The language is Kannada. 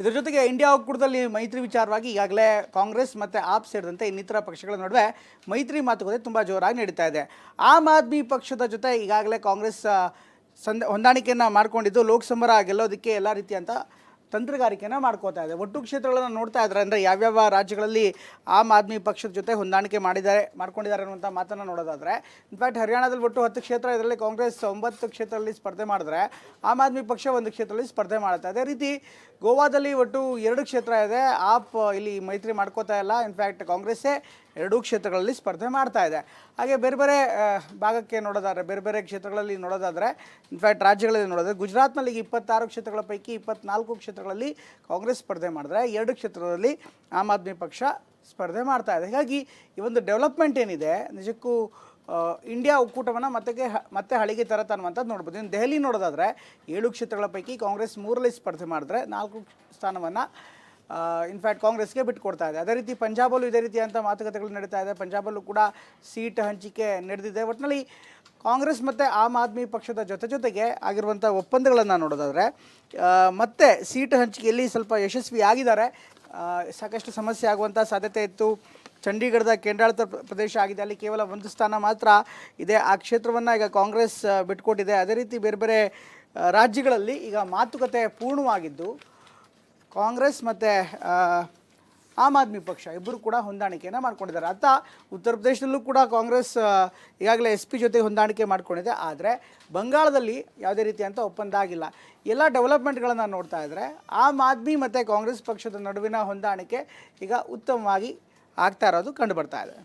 ಇದರ ಜೊತೆಗೆ ಇಂಡಿಯಾ ಒಕ್ಕೂಟದಲ್ಲಿ ಮೈತ್ರಿ ವಿಚಾರವಾಗಿ ಈಗಾಗಲೇ ಕಾಂಗ್ರೆಸ್ ಮತ್ತು ಆಪ್ ಸೇರಿದಂತೆ ಇನ್ನಿತರ ಪಕ್ಷಗಳ ನಡುವೆ ಮೈತ್ರಿ ಮಾತುಕತೆ ತುಂಬ ಜೋರಾಗಿ ನಡೀತಾ ಇದೆ. ಆಮ್ ಆದ್ಮಿ ಪಕ್ಷದ ಜೊತೆ ಈಗಾಗಲೇ ಕಾಂಗ್ರೆಸ್ ಸಂದ, ಹೊಂದಾಣಿಕೆಯನ್ನು ಮಾಡಿಕೊಂಡಿದ್ದು ಲೋಕಸಭಾ ಗೆಲ್ಲೋದಕ್ಕೆ ಎಲ್ಲ ರೀತಿಯಂತ ತಂತ್ರಗಾರಿಕೆಯನ್ನು ಮಾಡ್ಕೋತಾ ಇದೆ. ಒಟ್ಟು ಕ್ಷೇತ್ರಗಳನ್ನು ನೋಡ್ತಾ ಇದ್ದಾರೆ ಅಂದರೆ ಯಾವ್ಯಾವ ರಾಜ್ಯಗಳಲ್ಲಿ ಆಮ್ ಆದ್ಮಿ ಪಕ್ಷದ ಜೊತೆ ಹೊಂದಾಣಿಕೆ ಮಾಡಿದ್ದಾರೆ, ಮಾಡ್ಕೊಂಡಿದ್ದಾರೆ ಅನ್ನುವಂಥ ಮಾತನ್ನು ನೋಡೋದಾದರೆ ಇನ್ಫ್ಯಾಕ್ಟ್ ಹರಿಯಾಣದಲ್ಲಿ ಒಟ್ಟು ಹತ್ತು ಕ್ಷೇತ್ರ ಇದರಲ್ಲಿ ಕಾಂಗ್ರೆಸ್ ಒಂಬತ್ತು ಕ್ಷೇತ್ರದಲ್ಲಿ ಸ್ಪರ್ಧೆ ಮಾಡಿದ್ರೆ ಆಮ್ ಆದ್ಮಿ ಪಕ್ಷ ಒಂದು ಕ್ಷೇತ್ರದಲ್ಲಿ ಸ್ಪರ್ಧೆ ಮಾಡುತ್ತೆ. ಅದೇ ರೀತಿ ಗೋವಾದಲ್ಲಿ ಒಟ್ಟು ಎರಡು ಕ್ಷೇತ್ರ ಇದೆ. ಆಪ್ ಇಲ್ಲಿ ಮೈತ್ರಿ ಮಾಡ್ಕೋತಾ ಇಲ್ಲ. ಇನ್ಫ್ಯಾಕ್ಟ್ ಕಾಂಗ್ರೆಸ್ಸೇ ಎರಡೂ ಕ್ಷೇತ್ರಗಳಲ್ಲಿ ಸ್ಪರ್ಧೆ ಮಾಡ್ತಾ ಇದೆ. ಹಾಗೆ ಬೇರೆ ಬೇರೆ ಭಾಗಕ್ಕೆ ನೋಡೋದಾದರೆ, ಬೇರೆ ಬೇರೆ ಕ್ಷೇತ್ರಗಳಲ್ಲಿ ನೋಡೋದಾದರೆ ಇನ್ಫ್ಯಾಕ್ಟ್ ರಾಜ್ಯಗಳಲ್ಲಿ ನೋಡಿದ್ರೆ ಗುಜರಾತ್ನಲ್ಲಿ ಈಗ ಇಪ್ಪತ್ತಾರು ಕ್ಷೇತ್ರಗಳ ಪೈಕಿ ಇಪ್ಪತ್ನಾಲ್ಕು ಕ್ಷೇತ್ರಗಳಲ್ಲಿ ಕಾಂಗ್ರೆಸ್ ಸ್ಪರ್ಧೆ ಮಾಡಿದ್ರೆ, ಎರಡು ಕ್ಷೇತ್ರದಲ್ಲಿ ಆಮ್ ಆದ್ಮಿ ಪಕ್ಷ ಸ್ಪರ್ಧೆ ಮಾಡ್ತಾ ಇದೆ. ಹೀಗಾಗಿ ಈ ಒಂದು ಡೆವಲಪ್ಮೆಂಟ್ ಏನಿದೆ, ನಿಜಕ್ಕೂ ಇಂಡಿಯಾ ಒಕ್ಕೂಟವನ್ನು ಮತ್ತೆ ಮತ್ತೆ ಹಳಿಗೆ ತರತ್ತ ಅನ್ನುವಂಥದ್ದು ನೋಡ್ಬೋದು. ಇನ್ನು ದೆಹಲಿ ನೋಡೋದಾದರೆ, ಏಳು ಕ್ಷೇತ್ರಗಳ ಪೈಕಿ ಕಾಂಗ್ರೆಸ್ ಮೂರಲ್ಲಿ ಸ್ಪರ್ಧೆ ಮಾಡಿದ್ರೆ ನಾಲ್ಕು ಸ್ಥಾನವನ್ನು ಇನ್ಫ್ಯಾಕ್ಟ್ ಕಾಂಗ್ರೆಸ್ಗೆ ಬಿಟ್ಟುಕೊಡ್ತಾ ಇದೆ. ಅದೇ ರೀತಿ ಪಂಜಾಬಲ್ಲೂ ಇದೇ ರೀತಿಯಾದಂಥ ಮಾತುಕತೆಗಳು ನಡೀತಾ ಇದೆ. ಪಂಜಾಬಲ್ಲೂ ಕೂಡ ಸೀಟ್ ಹಂಚಿಕೆ ನಡೆದಿದೆ. ಒಟ್ಟಿನಲ್ಲಿ ಕಾಂಗ್ರೆಸ್ ಮತ್ತು ಆಮ್ ಆದ್ಮಿ ಪಕ್ಷದ ಜೊತೆ ಜೊತೆಗೆ ಆಗಿರುವಂಥ ಒಪ್ಪಂದಗಳನ್ನು ನೋಡೋದಾದರೆ ಮತ್ತೆ ಸೀಟ್ ಹಂಚಿಕೆಯಲ್ಲಿ ಸ್ವಲ್ಪ ಯಶಸ್ವಿ ಆಗಿದ್ದಾರೆ. ಸಾಕಷ್ಟು ಸಮಸ್ಯೆ ಆಗುವಂಥ ಸಾಧ್ಯತೆ ಇತ್ತು. ಚಂಡೀಗಢದ ಕೇಂದ್ರಾಡಳಿತ ಪ್ರ- ಪ್ರದೇಶ ಆಗಿದೆ. ಅಲ್ಲಿ ಕೇವಲ ಒಂದು ಸ್ಥಾನ ಮಾತ್ರ ಇದೆ. ಆ ಕ್ಷೇತ್ರವನ್ನು ಈಗ ಕಾಂಗ್ರೆಸ್ ಬಿಟ್ಕೊಟ್ಟಿದೆ. ಅದೇ ರೀತಿ ಬೇರೆ ಬೇರೆ ರಾಜ್ಯಗಳಲ್ಲಿ ಈಗ ಮಾತುಕತೆ ಪೂರ್ಣವಾಗಿದ್ದು ಕಾಂಗ್ರೆಸ್ ಮತ್ತು ಆಮ್ ಆದ್ಮಿ ಪಕ್ಷ ಇಬ್ಬರು ಕೂಡ ಹೊಂದಾಣಿಕೆಯನ್ನು ಮಾಡ್ಕೊಂಡಿದ್ದಾರೆ. ಅತ್ತ ಉತ್ತರ ಪ್ರದೇಶದಲ್ಲೂ ಕೂಡ ಕಾಂಗ್ರೆಸ್ ಈಗಾಗಲೇ ಎಸ್ ಪಿ ಜೊತೆ ಹೊಂದಾಣಿಕೆ ಮಾಡ್ಕೊಂಡಿದೆ. ಆದರೆ, ಬಂಗಾಳದಲ್ಲಿ ಯಾವುದೇ ರೀತಿಯಂಥ ಒಪ್ಪಂದ ಆಗಿಲ್ಲ. ಎಲ್ಲ ಡೆವಲಪ್ಮೆಂಟ್ಗಳನ್ನು ನೋಡ್ತಾ ಇದ್ದರೆ ಆಮ್ ಆದ್ಮಿ ಮತ್ತು ಕಾಂಗ್ರೆಸ್ ಪಕ್ಷದ ನಡುವಿನ ಹೊಂದಾಣಿಕೆ ಈಗ ಉತ್ತಮವಾಗಿ ಆಗ್ತಾ ಇರೋದು ಕಂಡು ಬರ್ತಾ ಇದೆ.